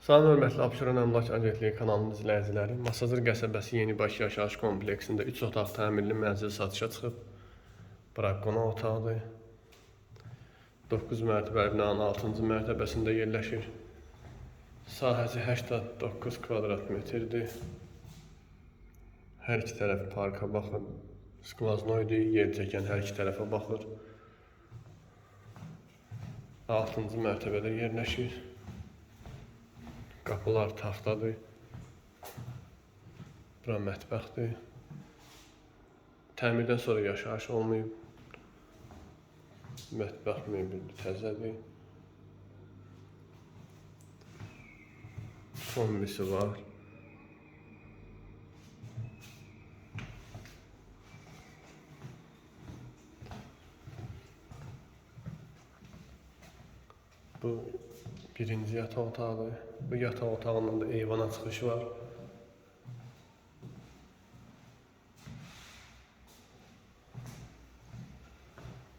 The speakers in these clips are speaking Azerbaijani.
Salam hörmətli Abşeron Əmlak Agentliyi kanalının izləyiciləri. Masazır qəsəbəsi Yeni Baş yaşayış kompleksində 3 otaq təmirli mənzil satışa çıxıb. Bura qonaq otağıdır. 9 mərtəbəli binanın 6-cı mərtəbəsində yerləşir. Sahəsi 89 kvadrat metrdir. Hər iki tərəf parka baxır. Skvaznoydur, yer çəkən hər iki tərəfə baxır. 6-cı mərtəbədə yerləşir. Qapılar taxtadır. Bura mətbəxdir. Təmirdən sonra yaşayış olmayıb. Mətbəx mebeli təzədir. Kombisi var. Bu birinci yataq otağıdır. Bu yataq otağından da eyvana çıxış var.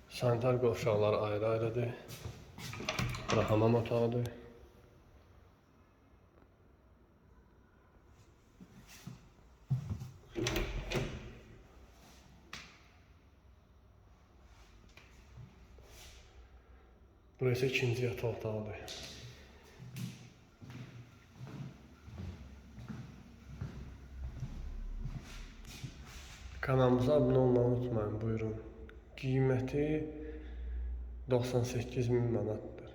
Sanitar qovşaqları ayrı-ayrıdır. Bura hamam otağıdır. Burası ikinci yataq otağıdır. Kanalımıza abunə olmağı unutmayın, buyurun. Qiyməti 98 min manatdır.